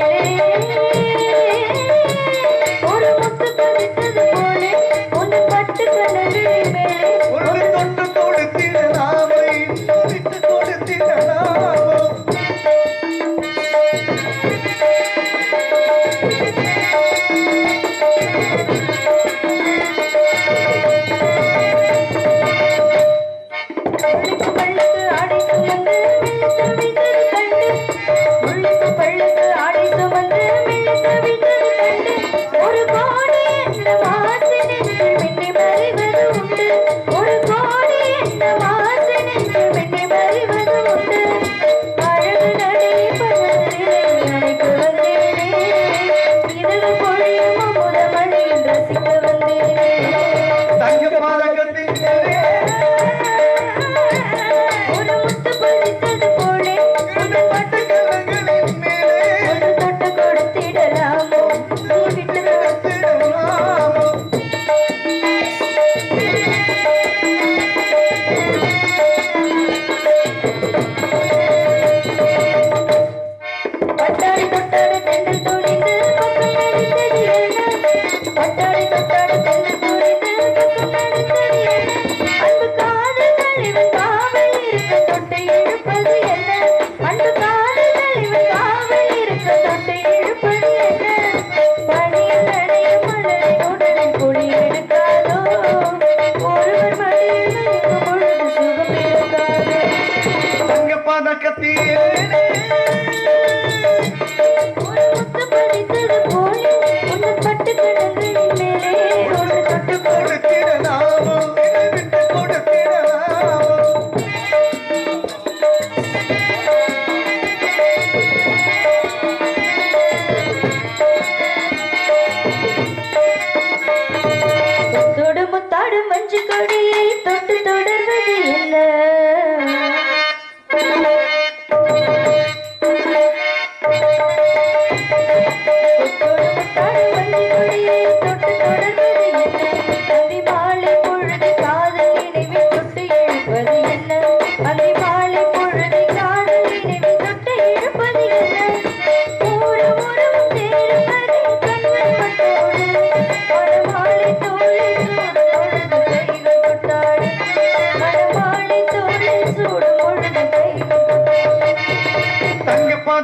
பதக்கத்தின் மேலே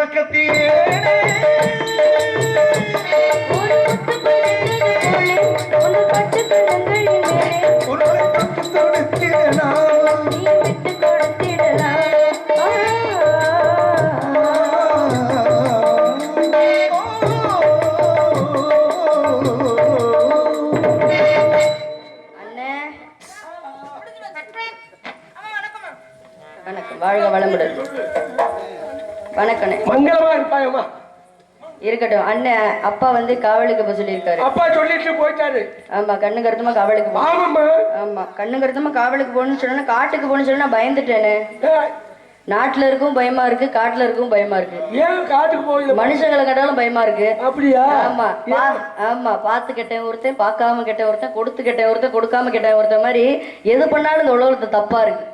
மேலே ஒரு பட்டு கண்ணங்களின் வணக்கண்ணே. மங்களமா இருப்பாயம்மா. இருக்கட்டும் அண்ணன் அப்பா வந்து காவலுக்கு போக சொல்லியிருக்காரு. அப்பா சொல்லிட்டு போயிட்டாரு. ஆமா கண்ணு கருத்துமா காவலுக்கு ஆமா கண்ணு கருத்துமா காவலுக்கு போகணும்னு சொன்னா காட்டுக்கு போகணும்னு நான் பயந்துட்டேனே. நாட்டுல இருக்கும் பயமா இருக்கு காட்டுல இருக்கும் பயமா இருக்கு. ஏன் காட்டுக்கு போயில மனுஷங்களை கட்டாலும் பயமா இருக்கு. அப்படியா? ஆமா ஆமா பார்த்து கெட்டேன் ஒருத்தன் பார்க்காம கெட்டேன் ஒருத்தன் கொடுத்து கெட்டேன் ஒருத்தன் கொடுக்காம கெட்டேன் ஒருத்தன் மாதிரி எது பண்ணாலும் இந்த உலகத்துல தப்பா இருக்கு.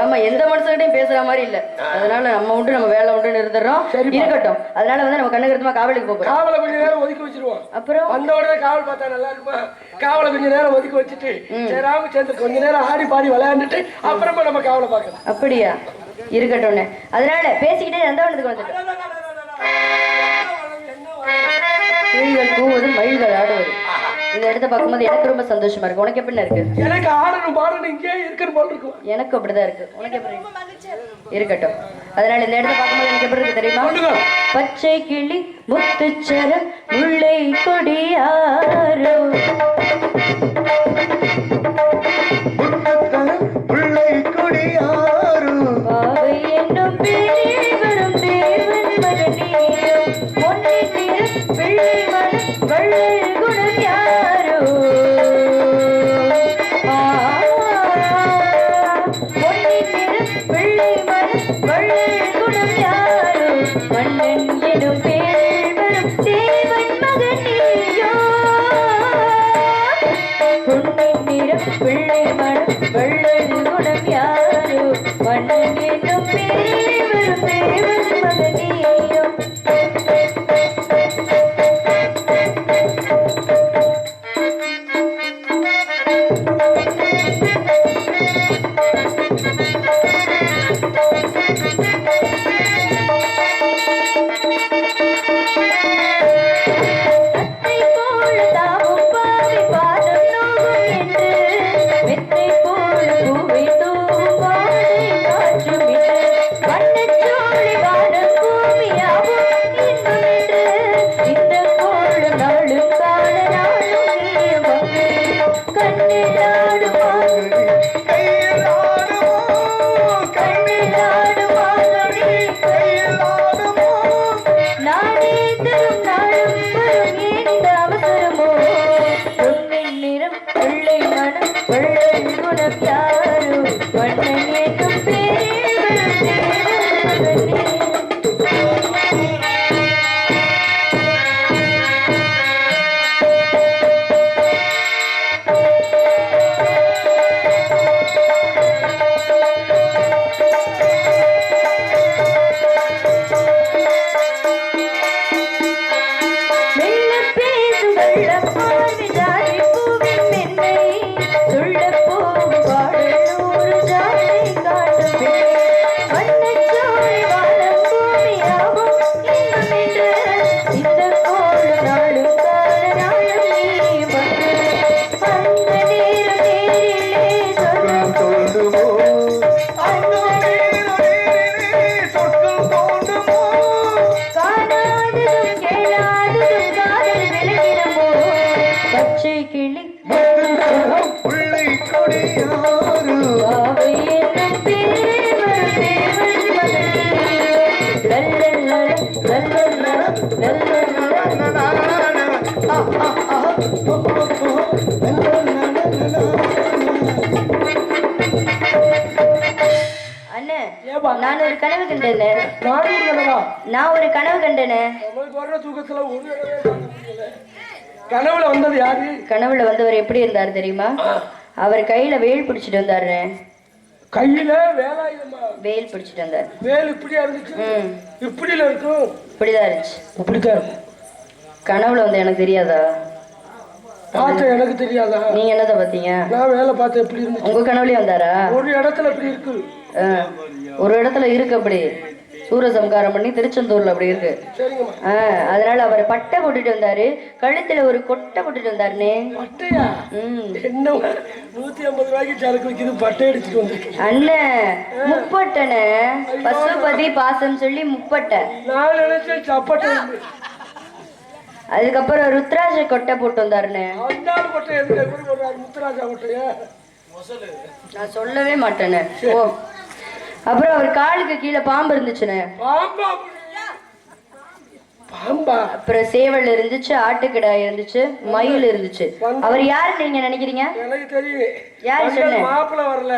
ஆமா எந்த மனுஷகிட்டையும் பேசுற மாதிரி இல்ல. அதனால நம்ம உண்டு நம்ம வேலை உண்டு இருந்துடுறோம். இருக்கட்டும். அதனால வந்து நம்ம கண்ணு கருத்துமா காவலுக்கு போக போறோம். காவலை கொஞ்ச நேரம் ஒதுக்கி வச்சிருவோம். அப்புறம்? வந்த உடனே காவல் பார்த்தா நல்லா இருக்குமா? காவலை கொஞ்ச நேரம் ஒதுக்கி வச்சுட்டு சேராம சேர்ந்து கொஞ்ச நேரம் ஆடி பாடி விளையாண்டுட்டு அப்புறமா நம்ம காவலை பார்க்கலாம். அப்படியா? இருக்கட்டும்ண்ணே அதனால பேசிக்கிட்டே நந்தவனத்துக்கு வந்துட்டோம். இடத்த பார்க்கும்போது எனக்கு ரொம்ப சந்தோஷமா இருக்கு. உனக்கு எப்படி இருக்கு? எனக்கு ஆடணும் பாடணும் இங்கே இருக்குன்னு போல் இருக்கும் எனக்கு அப்படிதான் இருக்கு. உனக்கு எப்படி இருக்கு? இருக்கட்டும். அதனால இந்த இடத்த பார்க்கும்போது எனக்கு எப்படி இருக்கு தெரியுமா. பச்சை கிளி முத்துச்சரம் முல்லை கொடியாரோ முன்னத்தனம் கோலம் நான் ஒரு கனவு கண்டேனே. நான் ஒரு கனவு? கண்டேனே. கனவுல வந்தது யாரு? கனவுல வந்தவர் எப்படி இருந்தார் தெரியுமா? அவர் கையில வேல் பிடிச்சிட்டு வந்தாருண்ணே. கையில வேல் பிடிச்சிட்டு வந்தார். வேல் இப்படியா இருந்துச்சு? ம். இப்படில இருக்கும். இப்படிதான் இருந்துச்சு. இப்படித்தான் இருக்கும். கனவுல வந்து எனக்கு தெரியாதா? எனக்கு தெரியாதா? நீங்க என்னத பாத்தீங்க நான் வேலை பார்த்த எப்படி இருந்துச்சு? உங்க கனவுலயே வந்தாரா? ஒரு இடத்துல இருக்கு. ஒரு இடத்துல இருக்கு அப்படி. சூரசம்காரம் பண்ணி திருச்செந்தூர்ல அப்படி இருக்கு. அதனால அவர் பட்டை போட்டுட்டு வந்தாரு. கழுத்துல ஒரு கொட்டை போட்டுட்டு வந்தாருனே. என்ன நூத்தி ஐம்பது ரூபாய்க்கு சரக்கு விற்கிது பட்டை அடிச்சுட்டு வந்திருக்கேன் அண்ணன் முப்பட்டனே பசுபதி பாசம் சொல்லி முப்பட்டை. நான் நினைச்சேன் சப்பட்டை. அதுக்கப்புறம் ருத்ராஜ கொட்டை போட்டு வந்தாருண்ணே நான் சொல்லவே மாட்டேனே ஓ அப்புறம் அவர் காலுக்கு கீழே பாம்பு இருந்துச்சுண்ணே பாம்பா பாம்பா? அப்புறம் சேவல் இருந்துச்சு ஆட்டுக்கிடாய் இருந்துச்சு மயில் இருந்துச்சு. அவர் யாரு நீங்க நினைக்கிறீங்க? எனக்கு தெரியும். யாரு? மாப்பிள்ளை வரல.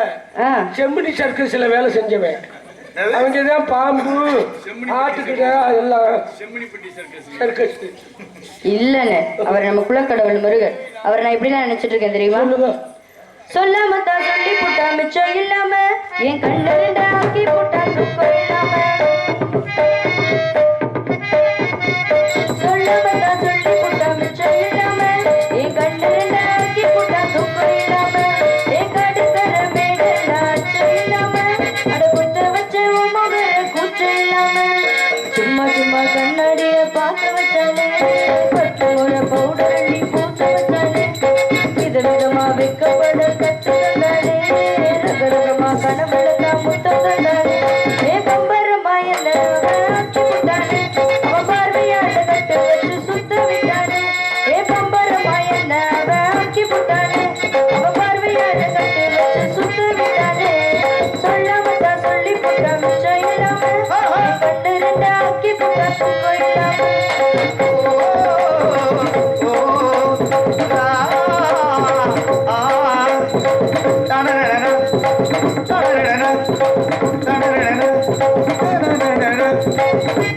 செம்மணி சர்க்கஸ்ல வேலை செஞ்சவன். அவங்க தான் பாம்பு ஆட்டுக்கிட்ட எல்லாம் சர்க்கஸ் இல்லண்ணே அவர் நம்ம குலக்கடவுள் முருகர். அவர் நான் எப்படிலாம் நினைச்சிட்டு இருக்கேன் தெரியுமா? சொல்லாம தான் சொல்லி போட்டா மிச்சம் இல்லாம என் கண்ணு ஆக்கி போட்டா துக்கம் இல்லாம. சொல்லாம தான் சொல்லி Thank you.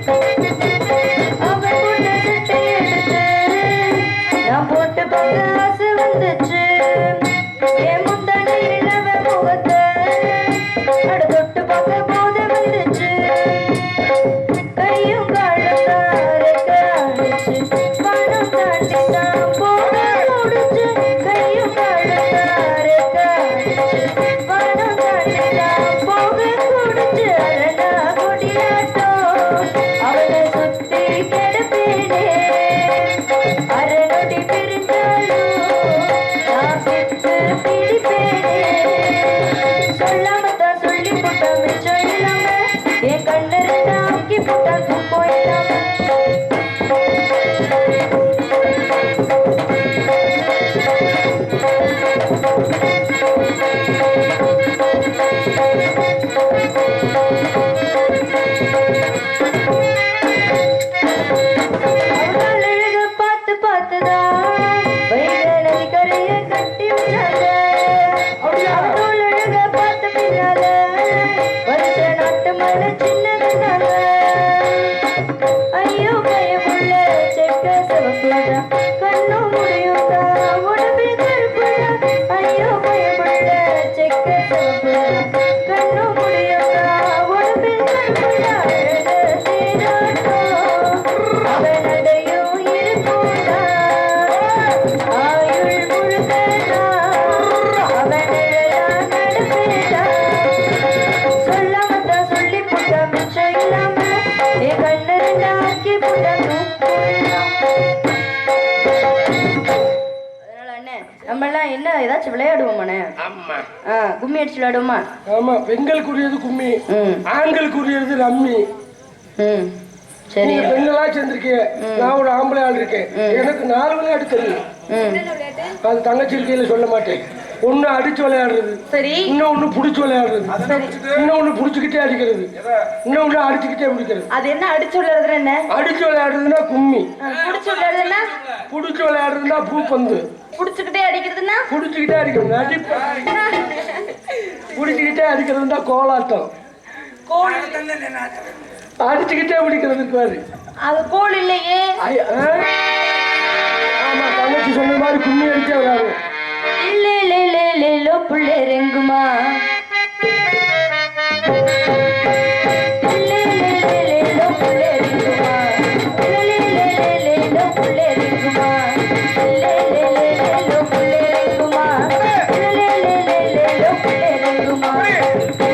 வெளியில ஏதாச்சும் விளையாடுவோம் மனே ஆமா கும்மி அடிச்சு விளையாடுவோமா? ஆமா பெண்களுக்குரியது கும்மி ஆண்களுக்குரியது ரம்மி. ம். சரி. பெண்களா சேர்ந்திருக்கேன் நான் ஒரு ஆம்பளை ஆள் இருக்கேன். எனக்கு நாலு விளையாட்டு தெரியும். அது தங்கச்சி சொல்ல மாட்டேன். ஒண்ணு அடிச்சு விளையாடுறது. சரி. இன்னும் இன்னொன்னு புடிச்சு விளையாடுறது. இன்னும் இன்னொன்னு புடிச்சுக்கிட்டே அடிக்கிறது. இன்னொன்னு அடிச்சுக்கிட்டே முடிக்கிறது. அது என்ன அடிச்சு விளையாடுறது என்ன? அடிச்சு விளையாடுறதுன்னா கும்மி. புடிச்சு விளையாடுறதுன்னா? புடிச்சு விளையாடுறதுன்னா பூ பந்து புடிச்சுக்கிட்டே அடிக்கிறதுன்னா? புடிச்சுக்கிட்டே அடிக்கிறது. புடிச்சுக்கிட்டே அடிக்கிறதுன்னா கோலாட்டம். அடிச்சுக்கிட்டே பிடிக்கிறது பாரு. அது கோல் இல்லையே. ஆமா தங்கச்சி சொன்ன மாதிரி கும்மி அடிச்சே விளையாடுவோம். புள்ளலோ புள்ள இறங்குமா Hey!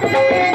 Thank you.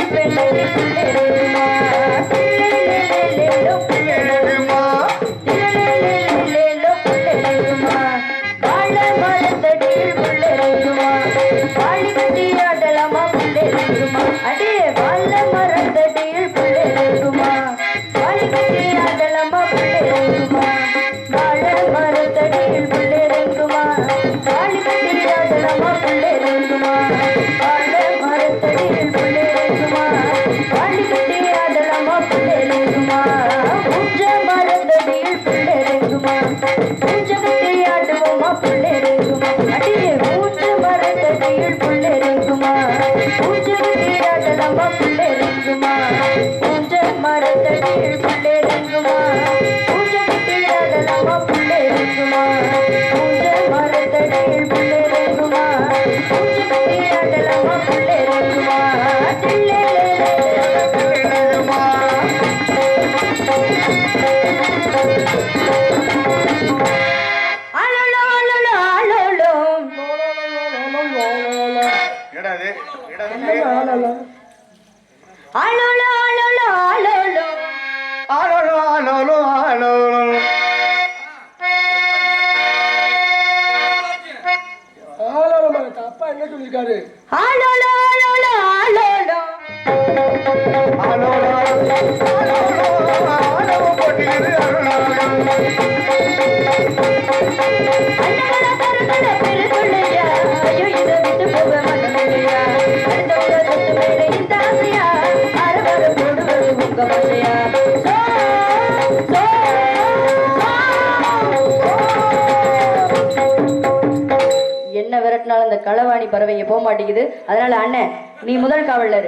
என்ன விரட்டினாலும் அந்த களவாணி பறவைங்க போக மாட்டேங்குது. அதனால அண்ணன் நீ முதல் காவலர்.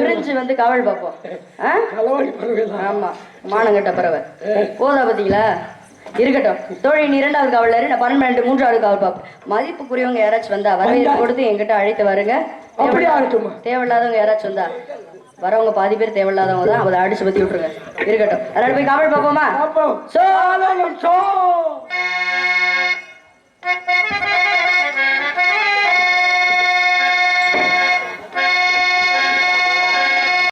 பிரிஞ்சு வந்து காவல் பார்ப்போம். ஆமா மானங்கட்ட பறவை. போதா பாத்தீங்களா? இருக்கட்டும். தோழி இரண்டாவது காவலர் நான் பன்னெண்டு மூன்றாவது காவல் பார்ப்போம். மதிப்புக்குரியவங்க யாராச்சும் வந்தா வரவேற்பு கொடுத்து என்கிட்ட அழைத்து வருங்க. தேவையில்லாதவங்க யாராச்சும் வந்தா வரவங்க பாதி பேர் தேவையில்லாதவங்க தான் அதை அடிச்சு பத்தி விட்டுருங்க. இருக்கட்டும். அதனால போய் காவல் பார்ப்போமா? So so